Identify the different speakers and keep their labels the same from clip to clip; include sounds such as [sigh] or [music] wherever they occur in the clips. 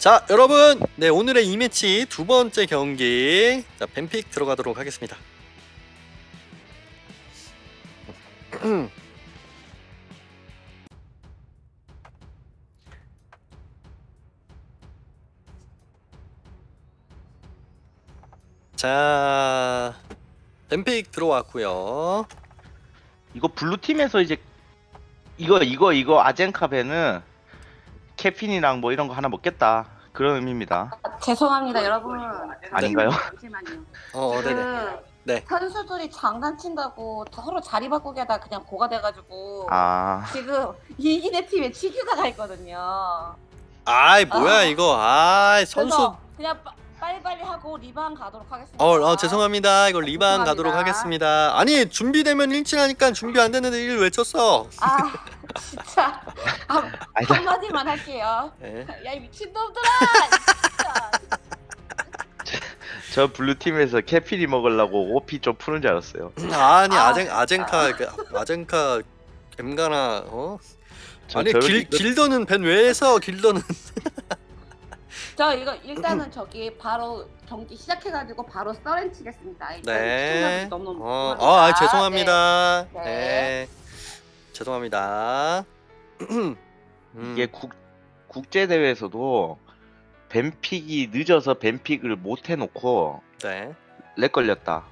Speaker 1: 자 여러분. 네 오늘의 이 매치 두 번째 경기. 자 뱀픽 들어가도록 하겠습니다. [clears throat] 자 뱀픽 들어왔고요.
Speaker 2: 이거 블루 팀에서 이제 이거 이거 이거 아젠카베는 캐핀이랑 뭐 이런 거 하나 먹겠다 그런 의미입니다.
Speaker 3: 죄송합니다, 여러분.
Speaker 2: 아닌가요?
Speaker 3: 잠시만요.
Speaker 1: 어 네네
Speaker 3: 그
Speaker 1: 네.
Speaker 3: 선수들이 장난친다고 서로 자리 바꾸기 하다 그냥 고가 돼가지고
Speaker 2: 아
Speaker 3: 지금 이기는 팀에 치규가 가 있거든요.
Speaker 1: 아이 뭐야
Speaker 3: 아.
Speaker 1: 이거 아이 선수
Speaker 3: 그래서 그냥 빠- 빨리빨리 하고 리방 가도록 하겠습니다.
Speaker 1: 어, 어 죄송합니다. 이거 리방
Speaker 3: 죄송합니다.
Speaker 1: 가도록 하겠습니다. 아니 준비되면 일치하니까 준비 안 됐는데 일 외쳤어.
Speaker 3: 아 진짜 한,
Speaker 2: 아니다.
Speaker 3: 한마디만 할게요.
Speaker 1: 네.
Speaker 3: 야이 미친놈들아! 진짜. [laughs]
Speaker 2: 저 블루 팀에서 캐핀이 먹으려고 오피 좀 푸는 줄 알았어요.
Speaker 1: 아니
Speaker 3: 아.
Speaker 1: 아젠 아젠카 그 아젠카 엠가나 어?
Speaker 2: 저
Speaker 1: 아니
Speaker 2: 저렇게
Speaker 1: 길 길더는 벤 왜해서 길더는 [laughs] [laughs]
Speaker 3: 저 이거 일단은 저기 바로 경기 시작해가지고 바로 썰렌 치겠습니다. 일단
Speaker 1: 네.
Speaker 3: 시청자분들 너무너무
Speaker 1: 어,
Speaker 3: 죄송합니다.
Speaker 1: 어 아, 죄송합니다.
Speaker 3: 네.
Speaker 1: 네. 죄송합니다. [clears throat] 음.
Speaker 2: 이게 국 국제 대회에서도 뱀픽이 늦어서 뱀픽을 못 해놓고
Speaker 1: 네.
Speaker 2: 렉 걸렸다.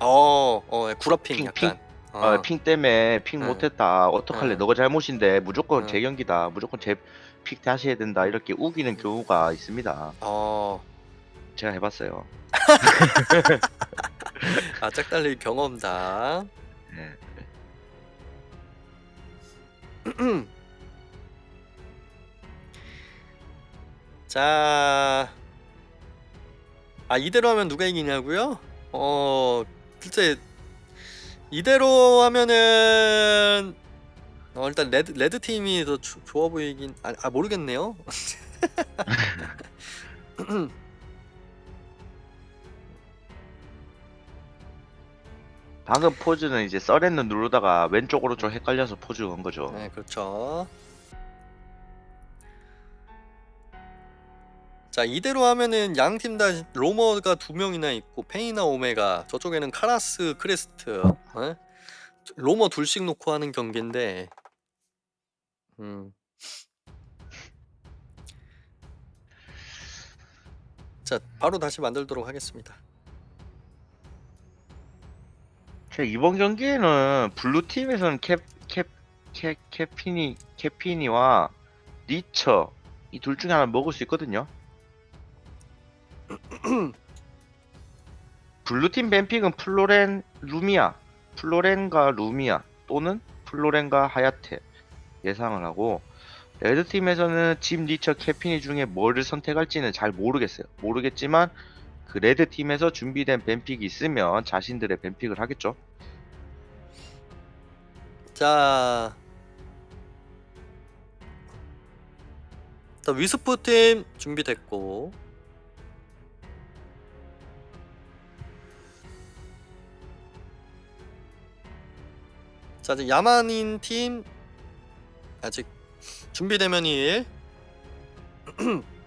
Speaker 1: 어, 어, 구라핑
Speaker 2: 핑,
Speaker 1: 약간. 어.
Speaker 2: 어, 핑 때문에 픽
Speaker 1: 네.
Speaker 2: 못했다. 어떡할래?
Speaker 1: 네.
Speaker 2: 너가 잘못인데 무조건
Speaker 1: 네.
Speaker 2: 재경기다. 무조건 재픽 다시 해야 된다. 이렇게 우기는 경우가 있습니다.
Speaker 1: 어.
Speaker 2: 제가 해봤어요. [laughs]
Speaker 1: 아, 짝달리 경험다.
Speaker 2: 네.
Speaker 1: 자, 아 이대로 하면 누가 이기냐고요? 어, 글쎄 이대로 하면은 어, 일단 레드 레드 팀이 더 조- 좋아 보이긴 아, 아 모르겠네요. [laughs] [laughs]
Speaker 2: 방금 포즈는 이제 썰에는 누르다가 왼쪽으로 좀 헷갈려서 포즈 건 거죠.
Speaker 1: 네, 그렇죠. 자, 이대로 하면은 양 팀 다 로머가 두 명이나 있고 페이나 오메가 저쪽에는 카라스, 크레스트. 어? 로머 둘씩 놓고 하는 경기인데 음. 자, 바로 다시 만들도록 하겠습니다.
Speaker 2: 이번 경기에는 블루 팀에서는 캡, 캡, 캡, 캐피니, 캐피니와 니처 이 둘 중에 하나 먹을 수 있거든요. [clears throat] 블루 팀 뱀픽은 플로렌, 루미아, 플로렌과 루미아 또는 플로렌과 하야테 예상을 하고 레드 팀에서는 집 니처 캐피니 중에 뭐를 선택할지는 잘 모르겠어요. 모르겠지만 그 레드 팀에서 준비된 뱀픽이 있으면 자신들의 뱀픽을 하겠죠.
Speaker 1: 자, 자 위스프 팀 준비됐고 자 이제 야만인 팀 아직 준비되면 일 [clears throat]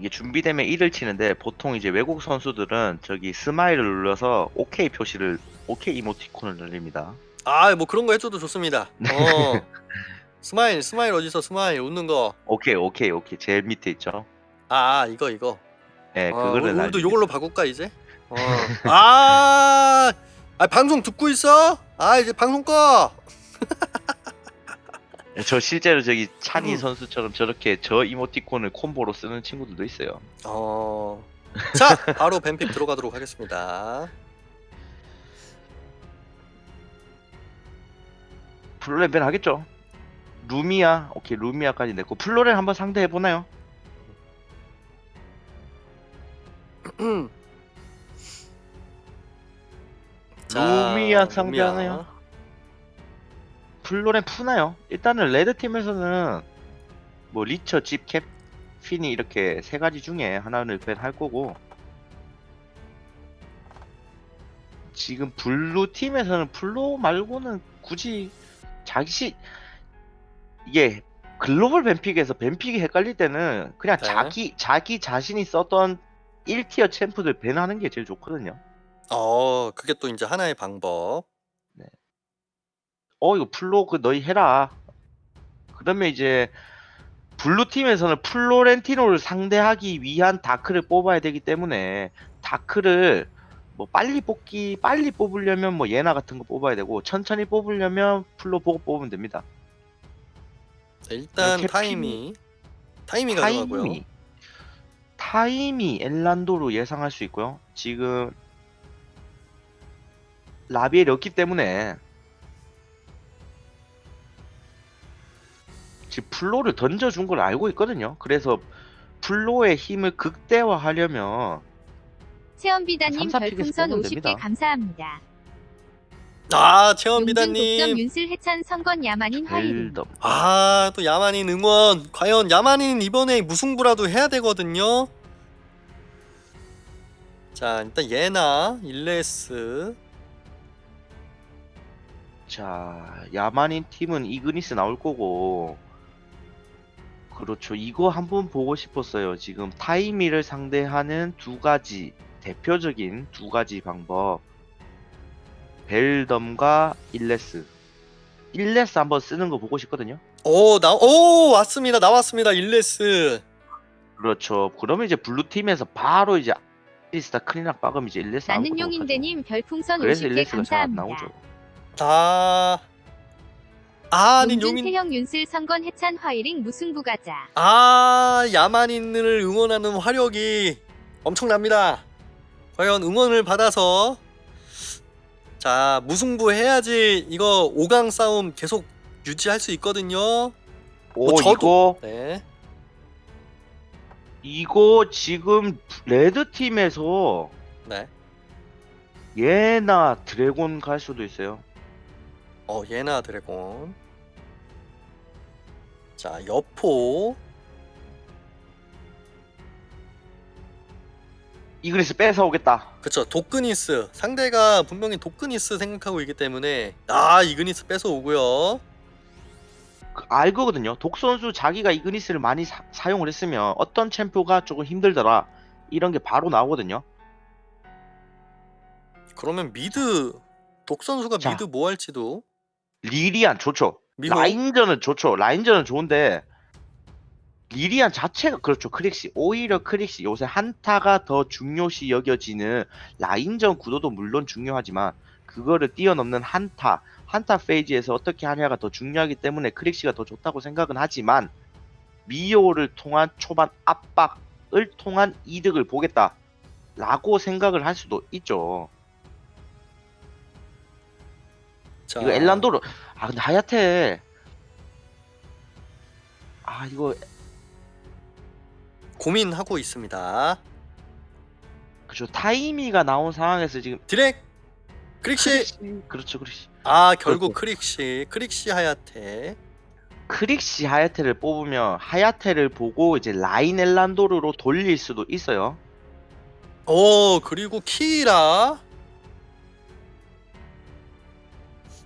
Speaker 2: 이게 준비되면 1을 치는데 보통 이제 외국 선수들은 저기 스마일을 눌러서 OK 표시를 OK 이모티콘을 날립니다.
Speaker 1: 아 뭐 그런 거 해줘도 좋습니다. [laughs] 어 스마일 스마일 어디서 스마일 웃는 거.
Speaker 2: 오케이 오케이 오케이 제일 밑에 있죠.
Speaker 1: 아, 아 이거 이거.
Speaker 2: 네
Speaker 1: 어,
Speaker 2: 그거를
Speaker 1: 우리- 우리도. 이걸로 바꿀까 이제? 어. [laughs] 아, 아 방송 듣고 있어? 아 이제 방송 꺼. [laughs]
Speaker 2: 저 실제로 저기 찬이
Speaker 1: 음.
Speaker 2: 선수처럼 저렇게 저 이모티콘을 콤보로 쓰는 친구들도 있어요.
Speaker 1: 어. [laughs] 자, 바로 뱀픽 들어가도록 하겠습니다.
Speaker 2: 플로렌 벤 하겠죠. 루미아 오케이 루미아까지 냈고 플로렌 한번 상대해 보나요?
Speaker 1: 자,
Speaker 2: 루미아 상대하나요?
Speaker 1: 루미아.
Speaker 2: 플로렌 푸나요? 일단은 레드 팀에서는 뭐 리처, 집, 캡 핀이 이렇게 세 가지 중에 하나를 벤할 거고 지금 블루 팀에서는 플로 말고는 굳이 자기 시 이게 글로벌 뱀픽에서 뱀픽이 헷갈릴 때는 그냥
Speaker 1: 네.
Speaker 2: 자기 자기 자신이 썼던 1티어 챔프들 밴하는 게 제일 좋거든요.
Speaker 1: 어, 그게 또 이제 하나의 방법.
Speaker 2: 어 이거 플로 그 너희 해라. 그러면 이제 블루 팀에서는 플로렌티노를 상대하기 위한 다크를 뽑아야 되기 때문에 다크를 뭐 빨리 뽑기 빨리 뽑으려면 뭐 예나 같은 거 뽑아야 되고 천천히 뽑으려면 플로 보고 뽑으면 됩니다.
Speaker 1: 자, 일단
Speaker 2: 이렇게
Speaker 1: 타이미. 타이미 가져가고요.
Speaker 2: 타이미 타이미 엘란도로 예상할 수 있고요. 지금 라비엘이 없기 때문에 지금 플로를 던져준 걸 알고 있거든요. 그래서 플로의 힘을 극대화하려면 삼사 픽에서
Speaker 4: 별풍선
Speaker 2: 뽑으면
Speaker 4: 50개
Speaker 2: 됩니다.
Speaker 4: 감사합니다.
Speaker 1: 아,
Speaker 4: 용준 독점
Speaker 1: 체험비다님.
Speaker 4: 윤슬 해찬 선건 야만인 화이팅.
Speaker 2: 벨덤
Speaker 1: 아, 또 야만인 응원. 과연 야만인 이번에 무승부라도 해야 되거든요. 자, 일단 예나, 일레스.
Speaker 2: 자 야만인 팀은 이그니스 나올 거고 그렇죠 이거 한번 보고 싶었어요 지금 타이미를 상대하는 두 가지 대표적인 두 가지 방법 벨덤과 일레스 일레스 한번 쓰는 거 보고 싶거든요
Speaker 1: 오, 나, 오, 왔습니다. 나왔습니다. 일레스.
Speaker 2: 그렇죠 그러면 이제 블루 팀에서 바로 이제 아리스타 크리나 빠금 이제 일레스
Speaker 4: 나는 용인대님 별풍선
Speaker 2: 못하죠. 그래서
Speaker 4: 50개
Speaker 2: 일레스가 잘 안
Speaker 4: 감사합니다.
Speaker 2: 나오죠
Speaker 1: 아, 아, 아니,
Speaker 4: 용준
Speaker 1: 용인.
Speaker 4: 태형 윤슬 선건 해찬 화이링 무승부 가자.
Speaker 1: 아, 야만인을 응원하는 화력이 엄청납니다. 과연 응원을 받아서 자, 무승부 해야지 이거 5강 싸움 계속 유지할 수 있거든요.
Speaker 2: 오
Speaker 1: 뭐 저도-
Speaker 2: 이거
Speaker 1: 네.
Speaker 2: 이거 지금 레드 팀에서
Speaker 1: 네.
Speaker 2: 예나 드래곤 갈 수도 있어요.
Speaker 1: 어, 예나 드래곤. 자, 여포.
Speaker 2: 이그리스 뺏어 오겠다.
Speaker 1: 그쵸, 도크니스. 상대가 분명히 도크니스 생각하고 있기 때문에 아, 이그니스 뺏어 오고요.
Speaker 2: 그 알거든요. 독 선수 자기가 이그니스를 많이 사, 용을 했으면 어떤 챔프가 조금 힘들더라. 이런 게 바로 나오거든요.
Speaker 1: 그러면 미드 독 선수가
Speaker 2: 자.
Speaker 1: 미드 뭐 할지도
Speaker 2: 리리안 좋죠.
Speaker 1: 미호
Speaker 2: 라인전은 좋죠. 라인전은 좋은데 리리안 자체가 그렇죠. 크릭시 오히려 크릭시 요새 한타가 더 중요시 여겨지는 라인전 구도도 물론 중요하지만 그거를 뛰어넘는 한타 한타 페이지에서 어떻게 하냐가 더 중요하기 때문에 크릭시가 더 좋다고 생각은 하지만 미오를 통한 초반 압박을 통한 이득을 보겠다라고 생각을 할 수도 있죠.
Speaker 1: 자,
Speaker 2: 이거 엘란도르 아 근데 하야테. 아 이거
Speaker 1: 고민하고 있습니다.
Speaker 2: 그죠. 타이미가 나온 상황에서 지금
Speaker 1: 디렉! 크릭시!
Speaker 2: 크릭시. 그렇죠 크릭시.
Speaker 1: 아 결국
Speaker 2: 그렇죠.
Speaker 1: 크릭시. 크릭시 하야테.
Speaker 2: 크릭시 하야테를 뽑으면 하야테를 보고 이제 라인 엘란도르로 돌릴 수도 있어요.
Speaker 1: 오 그리고 키라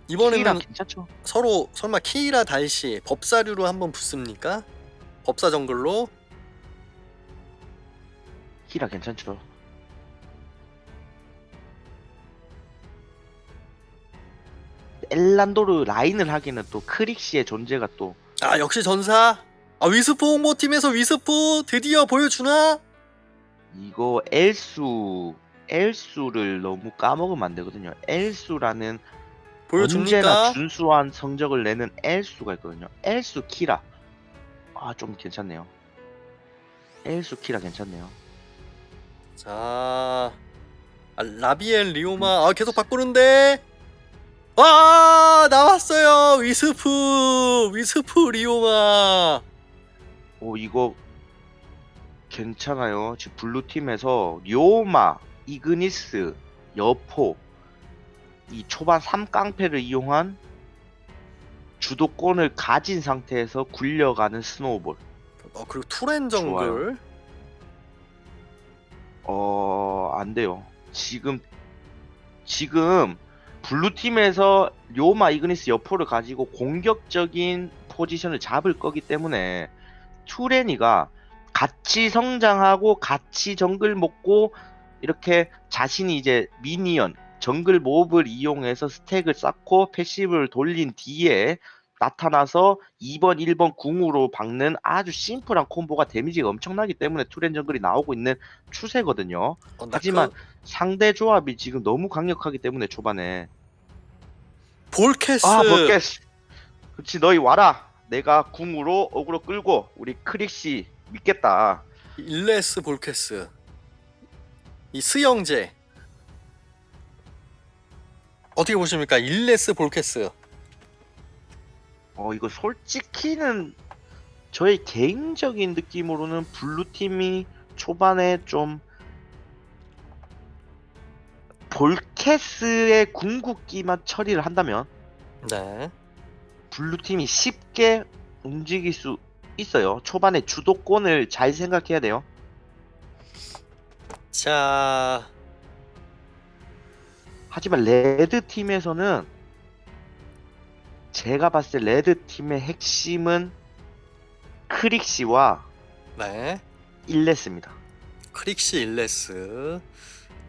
Speaker 1: 이번에는
Speaker 2: 괜찮죠.
Speaker 1: 서로 설마 키라 달시 법사류로 한번 붙습니까? 법사 정글로?
Speaker 2: 키라 괜찮죠. 엘란도르 라인을 하기는 또 크릭시의 존재가 또
Speaker 1: 아 역시 전사. 아 위스포 홍보팀에서 위스포 드디어 보여주나?
Speaker 2: 이거 엘수 엘수를 너무 까먹으면 안 되거든요. 엘수라는
Speaker 1: 보여줍니까?
Speaker 2: 준수한 성적을 내는 엘수가 있거든요. 엘수 키라. 아 좀 괜찮네요. 엘수 키라 괜찮네요.
Speaker 1: 자 아, 라비엘 리오마 아 계속 바꾸는데 아 나왔어요 위스프 위스프 리오마
Speaker 2: 오 이거 괜찮아요. 지금 블루 팀에서 료마, 이그니스, 여포 이 초반 3깡패를 이용한 주도권을 가진 상태에서 굴려가는 스노우볼.
Speaker 1: 어 그리고 투렌 정글
Speaker 2: 어, 안 돼요. 지금, 지금, 블루 팀에서 료마 이그니스 여포를 가지고 공격적인 포지션을 잡을 거기 때문에 투레니가 같이 성장하고 같이 정글 먹고 이렇게 자신이 이제 미니언 정글 몹을 이용해서 스택을 쌓고 패시브를 돌린 뒤에 나타나서 2번, 1번 궁으로 박는 아주 심플한 콤보가 데미지가 엄청나기 때문에 투렌 정글이 나오고 있는 추세거든요.
Speaker 1: 어, 나
Speaker 2: 하지만
Speaker 1: 그
Speaker 2: 상대 조합이 지금 너무 강력하기 때문에 초반에.
Speaker 1: 볼캐스.
Speaker 2: 아 볼게스. 그렇지 너희 와라. 내가 궁으로 어그로 끌고 우리 크릭씨 믿겠다.
Speaker 1: 일레스 볼캐스. 이 스영제 어떻게 보십니까? 일레스 볼캐스
Speaker 2: 어 이거 솔직히는 저의 개인적인 느낌으로는 블루 팀이 초반에 좀 볼캐스의 궁극기만 처리를 한다면
Speaker 1: 네.
Speaker 2: 블루 팀이 쉽게 움직일 수 있어요 초반에 주도권을 잘 생각해야 돼요
Speaker 1: 자,
Speaker 2: 하지만 레드 팀에서는 제가 봤을 때 레드 팀의 핵심은 크릭시와
Speaker 1: 네.
Speaker 2: 일레스입니다.
Speaker 1: 크릭시 일레스.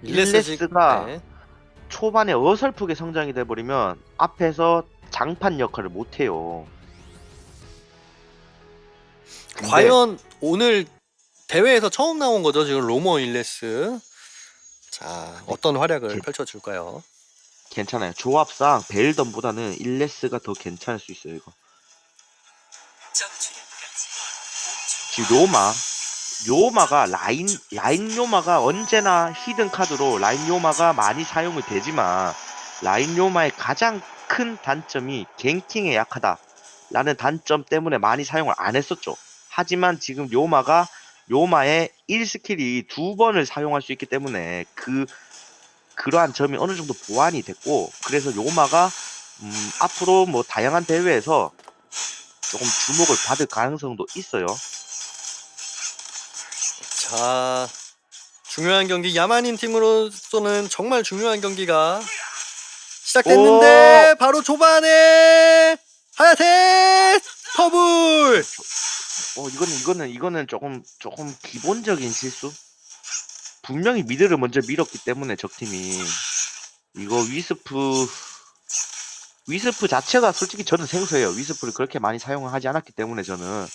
Speaker 2: 일레스가
Speaker 1: 네.
Speaker 2: 초반에 어설프게 성장이 돼버리면 앞에서 장판 역할을 못해요. 근데
Speaker 1: 과연 오늘 대회에서 처음 나온 거죠 지금 로머 일레스. 자, 어떤 활약을
Speaker 2: 제-
Speaker 1: 펼쳐줄까요?
Speaker 2: 괜찮아요. 조합상 벨던보다는 일레스가 더 괜찮을 수 있어요. 이거 지금 요마 요마가 라인 라인 요마가 언제나 히든 카드로 라인 요마가 많이 사용이 되지만 라인 요마의 가장 큰 단점이 갱킹에 약하다라는 단점 때문에 많이 사용을 안 했었죠. 하지만 지금 요마가 요마의 1스킬이 두 번을 사용할 수 있기 때문에 그 그러한 점이 어느 정도 보완이 됐고 그래서 요마가 음, 앞으로 뭐 다양한 대회에서 조금 주목을 받을 가능성도 있어요.
Speaker 1: 자, 중요한 경기 야만인 팀으로서는 정말 중요한 경기가 시작됐는데 바로 초반에 하야테 퍼블.
Speaker 2: 어 이거는 이거는 이거는 조금 조금 기본적인 실수. 분명히 미드를 먼저 밀었기 때문에 적 팀이 이거 위스프 위스프 자체가 솔직히 저는 생소해요. 위스프를 그렇게 많이 사용을 하지 않았기 때문에 저는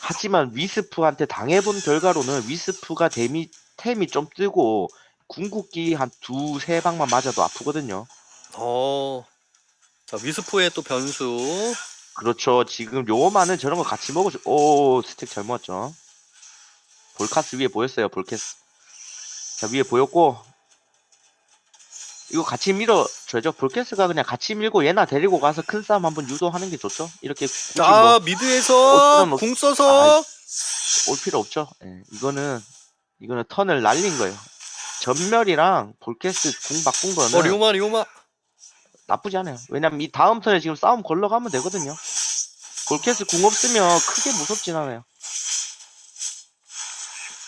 Speaker 2: 하지만 위스프한테 당해본 결과로는 위스프가 데미 템이 좀 뜨고 궁극기 한 두 세 방만 맞아도 아프거든요.
Speaker 1: 어, 자 위스프의 또 변수.
Speaker 2: 그렇죠. 지금 요만은 저런 거 같이 먹어줘. 오, 스택 잘 먹었죠. 볼카스 위에 보였어요, 볼캐스. 자, 위에 보였고. 이거 같이 밀어줘야죠. 볼캐스가 그냥 같이 밀고 얘나 데리고 가서 큰 싸움 한번 유도하는 게 좋죠. 이렇게 자뭐
Speaker 1: 미드에서
Speaker 2: 어쩌면 뭐-
Speaker 1: 궁 써서
Speaker 2: 올 필요 없죠. 예, 이거는, 이거는 턴을 날린 거예요. 전멸이랑 볼캐스 궁 바꾼 거는
Speaker 1: 어 리오마 리오마.
Speaker 2: 나쁘지 않아요. 왜냐면 이 다음 턴에 지금 싸움 걸러가면 되거든요. 볼캐스 궁 없으면 크게 무섭진 않아요.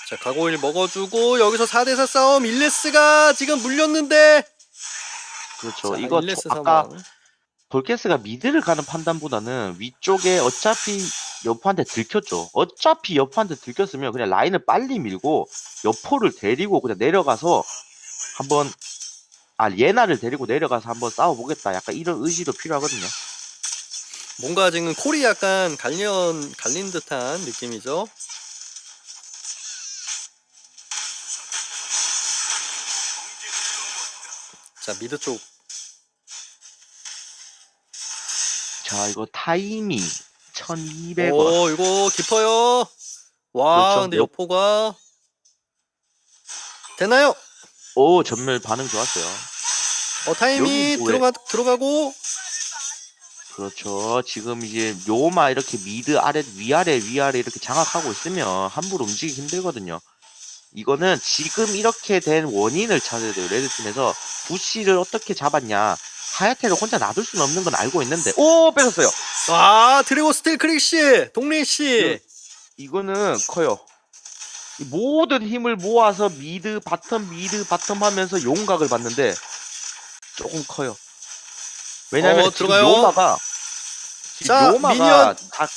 Speaker 1: 자 가고일 먹어주고 여기서 4대4 싸움 일레스가 지금 물렸는데
Speaker 2: 그렇죠.
Speaker 1: 자,
Speaker 2: 이거
Speaker 1: 일레스
Speaker 2: 초- 아까
Speaker 1: 상황.
Speaker 2: 볼캐스가 미드를 가는 판단보다는 위쪽에 어차피 여포한테 들켰죠. 어차피 여포한테 들켰으면 그냥 라인을 빨리 밀고 여포를 데리고 그냥 내려가서 한번 아 예나를 데리고 내려가서 한번 싸워보겠다. 약간 이런 의지도 필요하거든요.
Speaker 1: 뭔가 지금 콜이 약간 갈련 갈린 듯한 느낌이죠. 자 미드 쪽
Speaker 2: 자 이거 타이미 1200원.
Speaker 1: 오 이거 깊어요. 와
Speaker 2: 그렇죠.
Speaker 1: 근데
Speaker 2: 여-
Speaker 1: 여포가 되나요?
Speaker 2: 오 전멸 반응 좋았어요.
Speaker 1: 어 타이밍
Speaker 2: 여기 뭐에-
Speaker 1: 들어가 들어가고
Speaker 2: 그렇죠. 지금 이제 요마 이렇게 미드 아래 위아래 위아래 이렇게 장악하고 있으면 함부로 움직이기 힘들거든요. 이거는 지금 이렇게 된 원인을 찾아야 돼요. 레드팀에서 부시를 어떻게 잡았냐. 하야테를 혼자 놔둘 수는 없는 건 알고 있는데 오 뺏었어요.
Speaker 1: 아 드래고 스틸 크릭 씨 동린 씨
Speaker 2: 네. 이거는 커요. 이 모든 힘을 모아서 미드 바텀 미드 바텀 하면서 용각을 봤는데 조금 커요. 왜냐면
Speaker 1: 어,
Speaker 2: 지금
Speaker 1: 들어가요.
Speaker 2: 요마가 지금
Speaker 1: 자,
Speaker 2: 요마가
Speaker 1: 미니언.
Speaker 2: 자,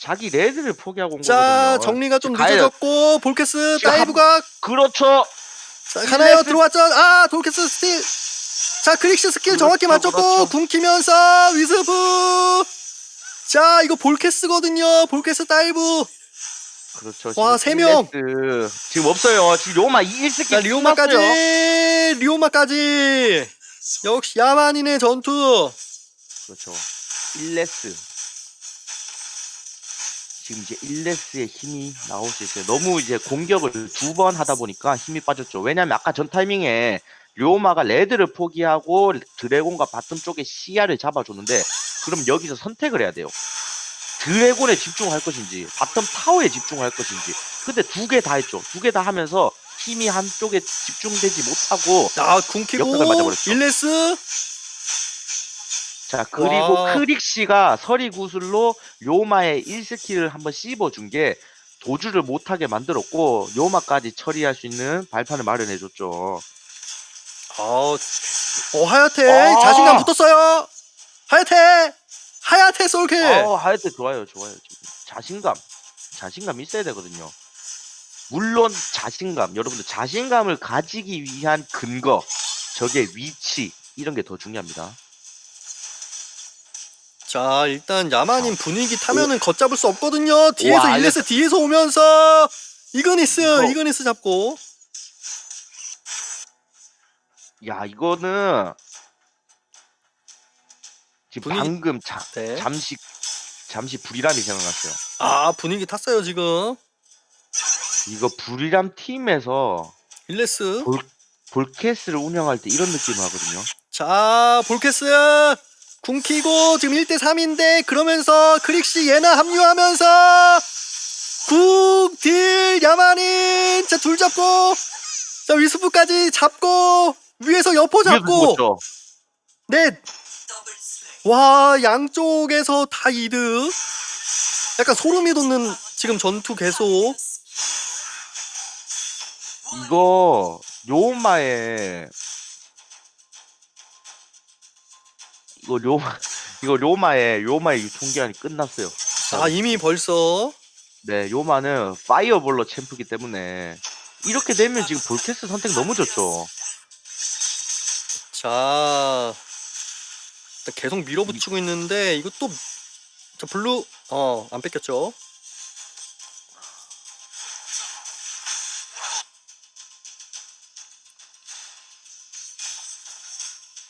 Speaker 2: 자기 레드를 포기하고 온
Speaker 1: 자
Speaker 2: 거거든요.
Speaker 1: 정리가 좀
Speaker 2: 가요.
Speaker 1: 늦어졌고
Speaker 2: 지금
Speaker 1: 다이브가
Speaker 2: 그렇죠.
Speaker 1: 자, 가나요?
Speaker 2: 일레스-
Speaker 1: 들어왔죠? 아, 돌캐스 스틸. 자, 크릭스 스킬 정확히
Speaker 2: 그렇죠,
Speaker 1: 맞췄고,
Speaker 2: 그렇죠.
Speaker 1: 궁키면서 위스프. 자, 이거 볼캐스거든요. 볼캐스 다이브.
Speaker 2: 그렇죠.
Speaker 1: 와, 세 명.
Speaker 2: 지금 없어요. 지금 요마 1스킬
Speaker 1: 자, 리오마까지. 리오마까지. 역시 야만인의 전투.
Speaker 2: 그렇죠. 일레스. 지금 이제 일레스의 힘이 나올 수 있어요. 너무 이제 공격을 두 번 하다 보니까 힘이 빠졌죠. 왜냐면 아까 전 타이밍에 료마가 레드를 포기하고 드래곤과 바텀 쪽에 시야를 잡아줬는데 그럼 여기서 선택을 해야 돼요. 드래곤에 집중할 것인지 바텀 타워에 집중할 것인지 근데 두 개 다 했죠. 두 개 다 하면서 힘이 한쪽에 집중되지 못하고
Speaker 1: 아, 궁키고.
Speaker 2: 역각을 맞아버렸죠.
Speaker 1: 일레스.
Speaker 2: 자 그리고
Speaker 1: 와.
Speaker 2: 크릭시가 서리 구슬로 요마의 1스킬을 한번 씹어준 게 도주를 못하게 만들었고 요마까지 처리할 수 있는 발판을 마련해줬죠.
Speaker 1: 어, 어 하야테.
Speaker 2: 아.
Speaker 1: 자신감 붙었어요. 하야테. 하야테 솔킬.
Speaker 2: 어, 하여튼 좋아요, 좋아요. 지금 자신감, 자신감 있어야 되거든요. 물론 자신감, 여러분들 자신감을 가지기 위한 근거, 적의 위치 이런 게 더 중요합니다.
Speaker 1: 자 일단 야마님 분위기 타면은 걷잡을 수 없거든요 뒤에서
Speaker 2: 와,
Speaker 1: 일레스 뒤에서 오면서 이그니스
Speaker 2: 이거-
Speaker 1: 이그니스 잡고
Speaker 2: 야, 이거는 지금
Speaker 1: 분위기-
Speaker 2: 방금 자,
Speaker 1: 네.
Speaker 2: 잠시 잠시 불이람이 생각났어요.
Speaker 1: 아 분위기 탔어요 지금
Speaker 2: 이거 불이람 팀에서
Speaker 1: 일레스
Speaker 2: 볼, 볼캐스를 운영할 때 이런 느낌을 하거든요.
Speaker 1: 자 볼캐스 궁키고 지금 1대 3인데 그러면서 크릭시 예나 합류하면서 국딜 야마닌 자둘 잡고 자 위스프까지 잡고 위에서 여포 잡고
Speaker 2: 죽었죠.
Speaker 1: 네. 와, 양쪽에서 다 이득. 약간 소름이 돋는 지금 전투 계속.
Speaker 2: 이거 요마의 이거 료마 [laughs] 이거 료마의 요마의 유통기한이 끝났어요.
Speaker 1: 아, 이미 벌써.
Speaker 2: 네, 요마는 파이어볼로 챔프기 때문에 이렇게 되면 지금 볼캐스 선택 너무 좋죠.
Speaker 1: 자. 계속 밀어붙이고 있는데, 이것도. 자, 블루. 어, 안 뺏겼죠.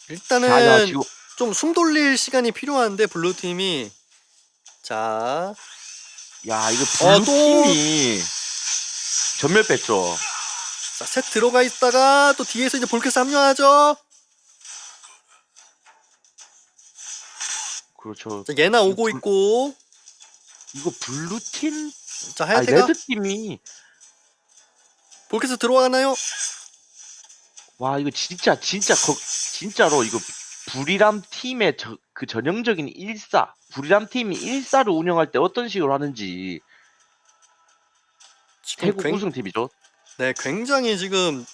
Speaker 1: 일단은 좀 숨 돌릴 시간이 필요한데 블루 팀이 자,
Speaker 2: 야 이거
Speaker 1: 어,
Speaker 2: 블루
Speaker 1: 또-
Speaker 2: 팀이 전멸 뺐죠.
Speaker 1: 자, 셋 들어가 있다가 또 뒤에서 이제 볼캐스 합류하죠.
Speaker 2: 그렇죠.
Speaker 1: 자, 예나 오고
Speaker 2: 불-
Speaker 1: 있고.
Speaker 2: 이거 블루 팀,
Speaker 1: 자,
Speaker 2: 아
Speaker 1: 하야테가
Speaker 2: 레드 팀이
Speaker 1: 볼캐스 들어가나요?
Speaker 2: 와 이거 진짜 진짜 거, 진짜로 이거 불이람 팀의 저, 그 전형적인 일사 불이람 팀이 일사를 운영할 때 어떤 식으로 하는지
Speaker 1: 지금
Speaker 2: 태국
Speaker 1: 굉,
Speaker 2: 우승 팀이죠.
Speaker 1: 네, 굉장히 지금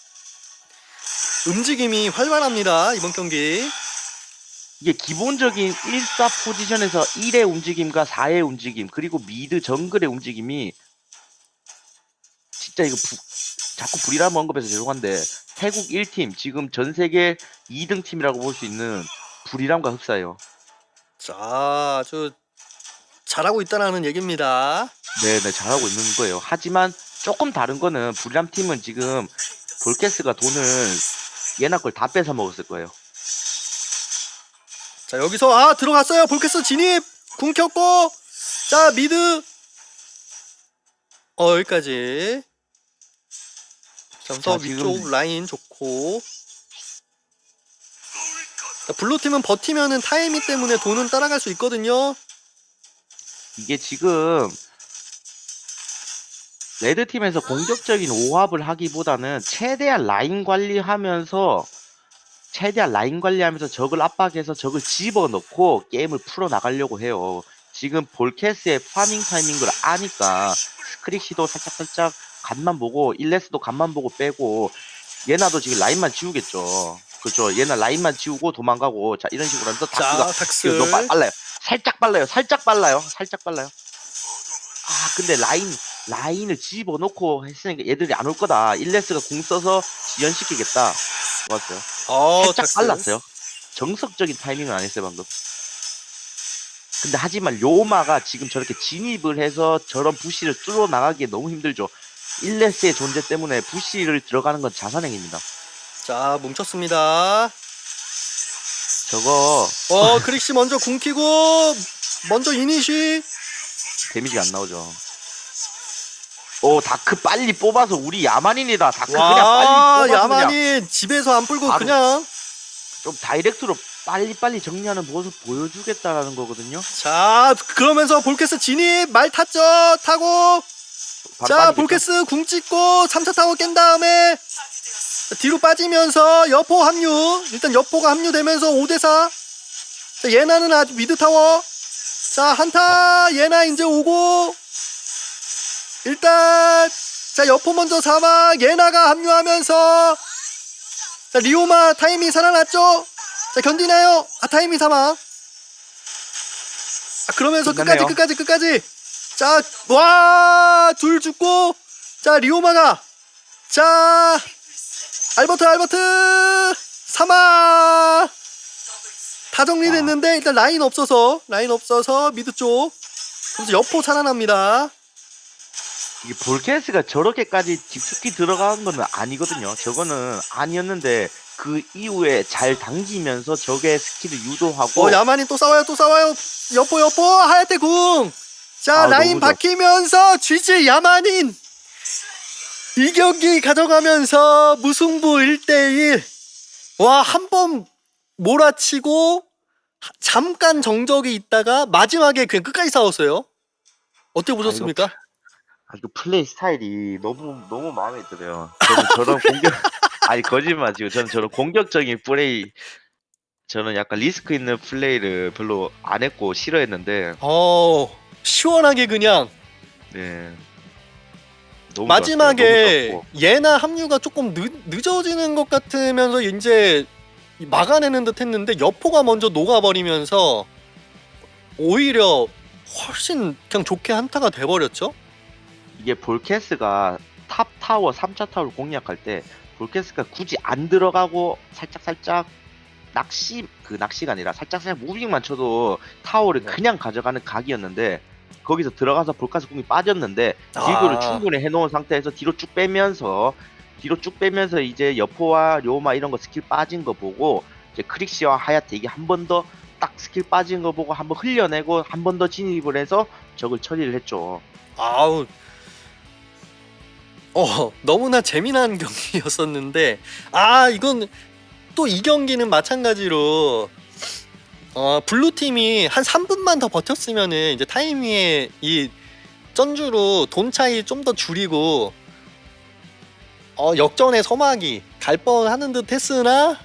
Speaker 1: 움직임이 활발합니다. 이번 경기.
Speaker 2: 이게 기본적인 1사 포지션에서 1의 움직임과 4의 움직임 그리고 미드 정글의 움직임이 진짜 이거 부- 자꾸 불이람 언급해서 죄송한데 태국 1팀 지금 전 세계 2등 팀이라고 볼 수 있는 불이람과 흡사해요.
Speaker 1: 자, 아주 잘하고 있다라는 얘기입니다.
Speaker 2: 네 네 잘하고 있는 거예요. 하지만 조금 다른 거는 불이람 팀은 지금 볼캐스가 돈을 예나 걸 다 뺏어 먹었을 거예요.
Speaker 1: 자, 여기서 아, 들어갔어요. 볼캐스 진입. 궁 켰고. 자, 미드. 어, 여기까지.
Speaker 2: 지금-
Speaker 1: 위쪽 라인 좋고. 자, 블루팀은 버티면은 타이밍 때문에 돈은 따라갈 수 있거든요.
Speaker 2: 이게 지금 레드 팀에서 공격적인 오합을 하기보다는 최대한 라인 관리하면서 최대한 라인 관리하면서 적을 압박해서 적을 집어넣고 게임을 풀어 나가려고 해요. 지금 볼캐스의 파밍 타이밍을 아니까 스크릭시도 살짝살짝 간만 보고 일레스도 간만 보고 빼고 예나도 지금 라인만 지우겠죠. 그죠. 얘는 라인만 지우고 도망가고 자 이런 식으로 하면서
Speaker 1: 자,
Speaker 2: 다크가
Speaker 1: 닥스.
Speaker 2: 너무 빨- 빨라요. 살짝 빨라요. 살짝 빨라요. 살짝 빨라요. 아 근데 라인 라인을 집어넣고 했으니까 얘들이 안 올 거다. 일레스가 공 써서 지연시키겠다. 좋았어요.
Speaker 1: 어,
Speaker 2: 살짝
Speaker 1: 닥스.
Speaker 2: 빨랐어요. 정석적인 타이밍은 안 했어요 방금. 근데 하지만 요마가 지금 저렇게 진입을 해서 저런 부시를 뚫어 나가기에 너무 힘들죠. 일레스의 존재 때문에 부시를 들어가는 건 자산행입니다.
Speaker 1: 자, 뭉쳤습니다.
Speaker 2: 저거
Speaker 1: 어, 크릭시 먼저 궁 키고 먼저 이니시.
Speaker 2: 데미지가 안 나오죠. 오 다크 빨리 뽑아서 우리 야만인이다. 다크 그냥
Speaker 1: 와,
Speaker 2: 빨리 뽑아서 그냥
Speaker 1: 야만이 집에서 안 풀고
Speaker 2: 바로.
Speaker 1: 그냥
Speaker 2: 좀 다이렉트로 빨리빨리 정리하는 모습 보여주겠다라는 거거든요.
Speaker 1: 자, 그러면서 볼캐스 진입 말 탔죠. 타고
Speaker 2: 바로
Speaker 1: 자,
Speaker 2: 빠지겠죠?
Speaker 1: 볼캐스 궁 찍고 3차 타워 깬 다음에 자, 뒤로 빠지면서 여포 합류. 일단 여포가 합류되면서 5대 4. 자, 예나는 아직 미드 타워. 자, 한타 예나 이제 오고 일단 자, 여포 먼저 사막 예나가 합류하면서 자, 리오마 타이밍 살아났죠? 자, 견디나요? 아, 타이밍 사막. 아, 그러면서. 끝까지 끝까지 끝까지 자, 와, 둘 죽고, 자, 리오마가, 자, 알버트, 알버트, 사마, 다 정리됐는데, 일단 라인 없어서, 라인 없어서, 미드 쪽, 그래서 여포 살아납니다.
Speaker 2: 이게 볼캐스가 저렇게까지 깊숙이 들어간 건 아니거든요. 저거는 아니었는데 그 이후에 잘 당기면서 적의 스킬을 유도하고
Speaker 1: 어, 야만이 또 싸워요, 또 싸워요. 여포, 여포, 하야테 궁. 자,
Speaker 2: 아,
Speaker 1: 라인
Speaker 2: 너무 좋아.
Speaker 1: 바뀌면서 GG 야만인. 이 경기 가져가면서 무승부 1대1. 와, 한 번 몰아치고 하- 잠깐 정적이 있다가 마지막에 그냥 끝까지 싸웠어요. 어떻게 보셨습니까?
Speaker 2: 아, 그 플레이 스타일이 너무 너무 마음에 들어요. 저는 저런 공격 [laughs] 아니 거짓말 지고 저는 저런 공격적인 플레이 저는 약간 리스크 있는 플레이를 별로 안 했고 싫어했는데
Speaker 1: 어, 시원하게 그냥
Speaker 2: 네. 너무
Speaker 1: 마지막에
Speaker 2: 좋았어요. 너무 좋았고.
Speaker 1: 예나 합류가 조금 늦, 늦어지는 것 같으면서 이제 막아내는 듯 했는데 여포가 먼저 녹아버리면서 오히려 훨씬 그냥 좋게 한타가 돼버렸죠?
Speaker 2: 이게 볼캐스가 탑 타워 3차 타워를 공략할 때 볼캐스가 굳이 안 들어가고 살짝 살짝 낚시 그 낚시가 아니라 살짝 살짝 무빙만 쳐도 타워를
Speaker 1: 네.
Speaker 2: 그냥 가져가는 각이었는데 거기서 들어가서 볼카스 궁이 빠졌는데
Speaker 1: 아.
Speaker 2: 딜교를 충분히 해놓은 상태에서 뒤로 쭉 빼면서 뒤로 쭉 빼면서 이제 여포와 료마 이런 거 스킬 빠진 거 보고 이제 크릭시와 하야테 이게 한 번 더 딱 스킬 빠진 거 보고 한 번 흘려내고 한 번 더 진입을 해서 적을 처리를 했죠.
Speaker 1: 아우 어 너무나 재미난 [laughs] 경기였었는데 아 이건 또 이 경기는 마찬가지로 어 블루 팀이 한 3분만 더 버텼으면은 이제 타이밍에 이 전주로 돈 차이 좀 더 줄이고 어 역전의 서막이 갈 뻔하는 듯 했으나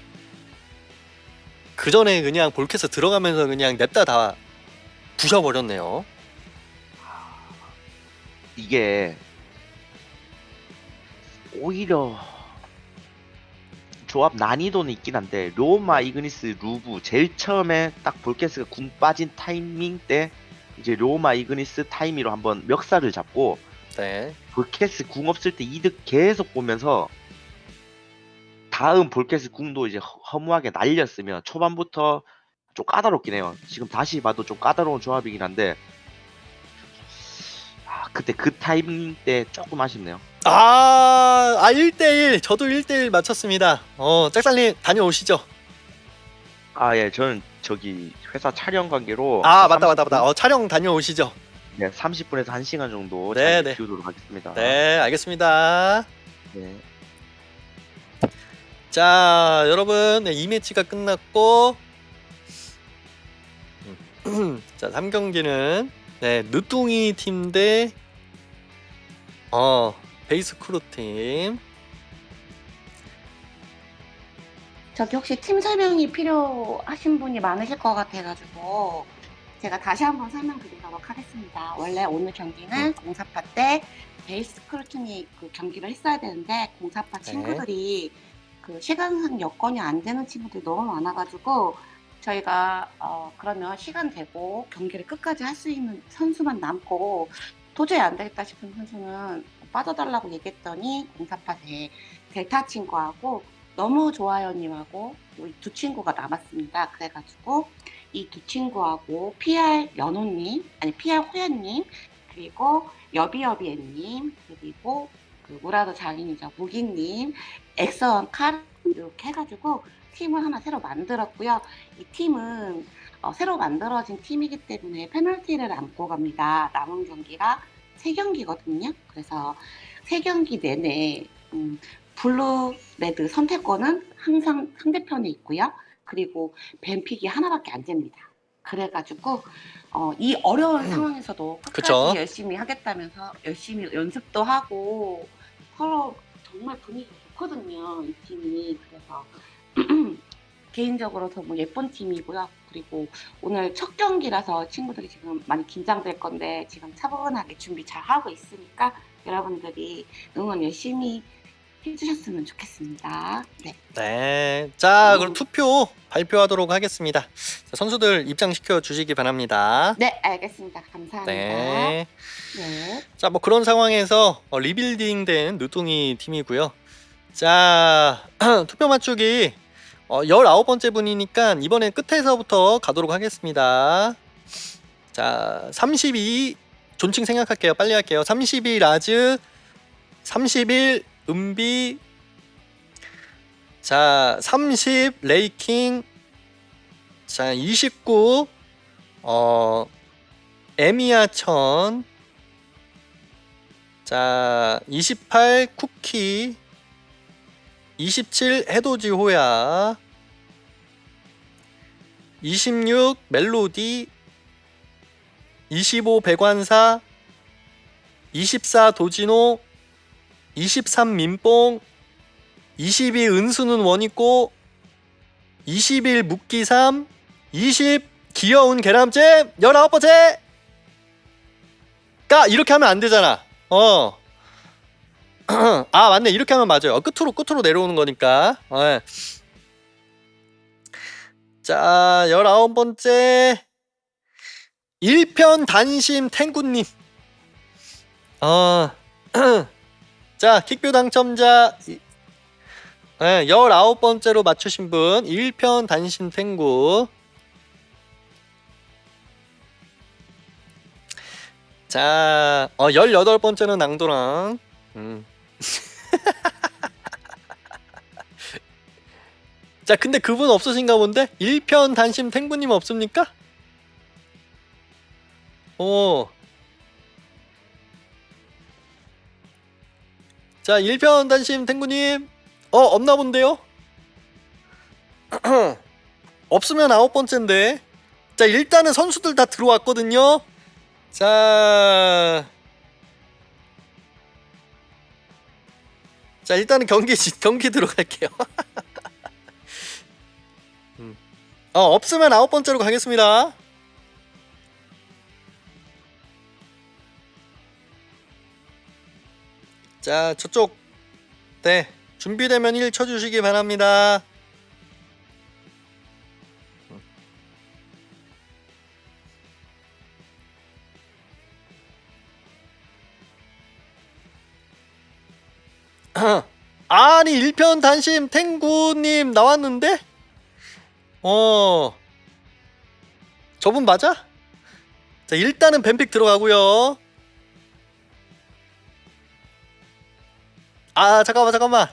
Speaker 1: 그 전에 그냥 볼캐스 들어가면서 그냥 냅다 다 부셔버렸네요.
Speaker 2: 이게 오히려 조합 난이도는 있긴 한데 로마 이그니스 루브 제일 처음에 딱 볼캐스가 궁 빠진 타이밍 때 이제 로마 이그니스 타이미로 한번 멱살을 잡고
Speaker 1: 네.
Speaker 2: 볼캐스 궁 없을 때 이득 계속 보면서 다음 볼캐스 궁도 이제 허- 허무하게 날렸으면 초반부터 좀 까다롭긴 해요. 지금 다시 봐도 좀 까다로운 조합이긴 한데 아, 그때 그 타이밍 때 조금 아쉽네요.
Speaker 1: 아, 아 1대1 저도 1대1 맞췄습니다. 어, 짝살님 다녀오시죠.
Speaker 2: 아 예, 저는 저기 회사 촬영 관계로
Speaker 1: 아,
Speaker 2: 한
Speaker 1: 맞다
Speaker 2: 30분?
Speaker 1: 맞다 맞다. 어, 촬영 다녀오시죠.
Speaker 2: 네, 30분에서 1시간 정도
Speaker 1: 네,
Speaker 2: 잘
Speaker 1: 네.
Speaker 2: 비우도록 하겠습니다.
Speaker 1: 네, 알겠습니다.
Speaker 2: 네.
Speaker 1: 자, 여러분, 네, 이 매치가 끝났고 [clears throat] 자, 3경기는 네, 늦둥이 팀 대 어, 베이스 크루 팀.
Speaker 3: 저기 혹시 팀 설명이 필요하신 분이 많으실 것 같아가지고 제가 다시 한번 설명드리도록 하겠습니다. 원래 오늘 경기는 공사파 때 베이스 크루튼이 그 경기를 했어야 되는데 공사파 친구들이 그그 시간상 여건이 안 되는 친구들이 너무 많아가지고 저희가 어 그러면 시간 되고 경기를 끝까지 할 수 있는 선수만 남고 도저히 안 되겠다 싶은 선수는 빠져달라고 얘기했더니 공사팟에 델타 친구하고 너무 좋아요님하고 우리 두 친구가 남았습니다. 그래가지고 이 두 친구하고 PR 연호님 아니 PR 호연님 그리고 여비여비애님 그리고 그 우라도 장인이죠 무기님 엑서원 칼 이렇게 해가지고 팀을 하나 새로 만들었고요. 이 팀은 어, 새로 만들어진 팀이기 때문에 페널티를 안고 갑니다. 남은 경기가 세 경기거든요. 그래서 세 경기 내내 음, 블루 레드 선택권은 항상 상대편에 있고요. 그리고 뱀픽이 하나밖에 안 됩니다. 그래가지고 어, 이 어려운
Speaker 1: 음.
Speaker 3: 상황에서도 끝까지
Speaker 1: 그쵸.
Speaker 3: 열심히 하겠다면서 열심히 연습도 하고 서로 정말 분위기가 좋거든요. 이 팀이 그래서 [clears throat] 개인적으로 너무 예쁜 팀이고요. 그리고 오늘 첫 경기라서 친구들이 지금 많이 긴장될 건데 지금 차분하게 준비 잘 하고 있으니까 여러분들이 응원 열심히 해주셨으면 좋겠습니다. 네.
Speaker 1: 네. 자, 그럼
Speaker 3: 음.
Speaker 1: 투표 발표하도록 하겠습니다. 자, 선수들 입장시켜 주시기 바랍니다.
Speaker 3: 네, 알겠습니다. 감사합니다.
Speaker 1: 네.
Speaker 3: 네.
Speaker 1: 자, 뭐 그런 상황에서 어, 리빌딩된 누뚱이 팀이고요. 자, [clears throat] 투표 맞추기 어, 19번째 분이니까 이번엔 끝에서부터 가도록 하겠습니다. 자, 32 존칭 생각할게요. 빨리 할게요. 32 라즈 31 은비 자, 30 레이킹 자, 29 어 에미아천 자, 28 쿠키 27 해돋이 호야. 26 멜로디. 25 백완사. 24 도진호. 23 민뽕. 22 은수는 원있고 21 묵기삼. 20 귀여운 계란잼. 19번째. 까 이렇게 하면 안 되잖아. 어. [clears throat] 아 맞네 이렇게 하면 맞아요 어, 끝으로 끝으로 내려오는 거니까 어, 예. 자 열아홉 번째 일편 단심 탱구님 어. [clears throat] 자 킥뷰 당첨자 이- 예, 열아홉 번째로 맞추신 분 일편 단심 탱구 자, 어, 18번째는 낭도랑. 음. [laughs] 자, 근데 그분 없으신가 본데? 1편 단심 탱구님 없습니까? 오. 자, 1편 단심 탱구님. 어, 없나 본데요? [clears throat] 없으면 아홉 번째인데. 자, 일단은 선수들 다 들어왔거든요. 자, 자 일단은 경기 경기 들어갈게요. [laughs] 음. 어 없으면 아홉 번째로 가겠습니다. 자 저쪽 네 준비되면 1 쳐주시기 바랍니다. 아니 1편 단심 탱구님 나왔는데? 어 저분 맞아? 자 일단은 뱀픽 들어가고요 아 잠깐만 잠깐만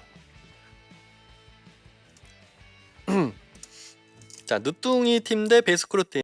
Speaker 1: [clears throat] 자 늦둥이 팀 대 베스크루 팀